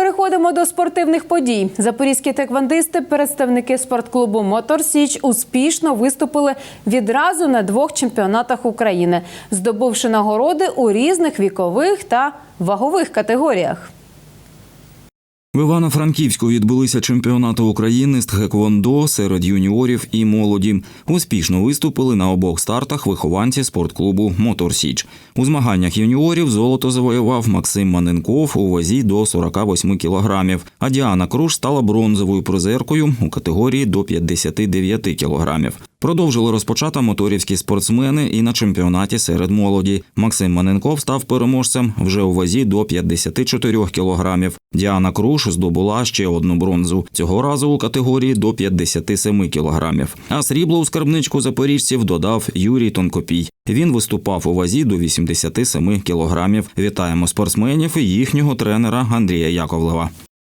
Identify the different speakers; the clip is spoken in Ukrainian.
Speaker 1: Переходимо до спортивних подій. Запорізькі теквандисти, представники спортклубу Мотор Січ успішно виступили відразу на двох чемпіонатах України, здобувши нагороди у різних вікових та вагових категоріях.
Speaker 2: В Івано-Франківську відбулися чемпіонати України з тхеквондо серед юніорів і молоді. Успішно виступили на обох стартах вихованці спортклубу Мотор Січ. У змаганнях юніорів золото завоював Максим Маненков у вазі до 48 кілограмів. А Діана Круш стала бронзовою призеркою у категорії до 59 кілограмів. Продовжили розпочати моторівські спортсмени і на чемпіонаті серед молоді. Максим Маненков став переможцем вже у вазі до 54 кілограмів. Діана Круш здобула ще одну бронзу. Цього разу у категорії до 57 кілограмів. А срібло у скарбничку запоріжців додав Юрій Тонкопій. Він виступав у вазі до 87 кілограмів. Вітаємо спортсменів і їхнього тренера Андрія Яковлева.